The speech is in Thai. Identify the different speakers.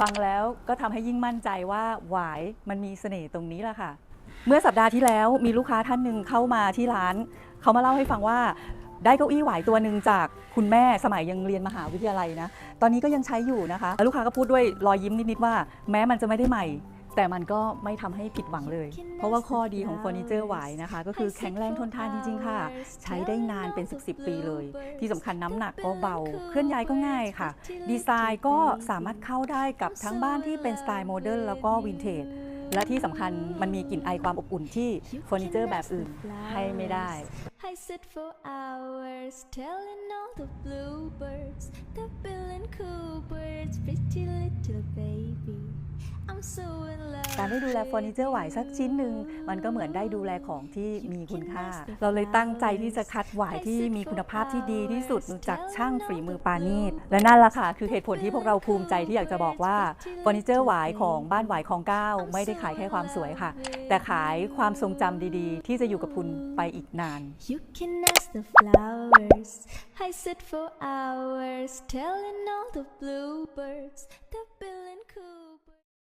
Speaker 1: ฟังแล้วก็ทำให้ยิ่งมั่นใจว่าหวายมันมีเสน่ห์ตรงนี้แหละค่ะ เมื่อสัปดาห์ที่แล้วมีลูกค้าท่านหนึ่งเข้ามาที่ร้าน เขามาเล่าให้ฟังว่า ได้เก้าอี้หวายตัวหนึ่งจากคุณแม่สมัยยังเรียนมหาวิทยาลัยนะ ตอนนี้ก็ยังใช้อยู่นะคะแล้วลูกค้าก็พูดด้วยรอยยิ้มนิดๆว่า แม้มันจะไม่ได้ใหม่ แต่มันก็ไม่ทำให้ผิดหวังเลย เพราะว่าข้อดีของเฟอร์นิเจอร์หวายนะคะ ก็คือแข็งแรงทนทานจริงๆค่ะ ใช้ได้นานเป็น 10 10ปีเลย ที่สำคัญน้ำหนักก็เบา เคลื่อนย้ายก็ง่ายค่ะ ดีไซน์ก็สามารถเข้าได้กับทั้งบ้านที่เป็นสไตล์โมเดิร์นแล้วก็วินเทจและที่สำคัญมันมีกลิ่นไอความอบอุ่นที่เฟอร์นิเจอร์แบบอื่นให้ไม่ได้
Speaker 2: I sit for hours telling all the bluebirds, the bill and cool birds, pretty little baby. I'm so in love.
Speaker 1: การได้ดูแลเฟอร์นิเจอร์หวายสักชิ้นหนึ่งมันก็เหมือนได้ดูแลของที่มีคุณค่า เราเลยตั้งใจที่จะคัดหวายที่มีคุณภาพที่ดีที่สุดจากช่างฝีมือปานีตและนั่นละค่ะคือเหตุผลที่พวกเราภูมิใจที่อยากจะบอกว่าเฟอร์นิเจอร์หวายของบ้านหวายของเก้าไม่ได้ขายแค่ความสวยค่ะ แต่ขายความทรงจำดีๆ ที่จะอยู่กับคุณไปอีกนาน
Speaker 2: You can ask the flowers. I sit for hours telling all the bluebirds,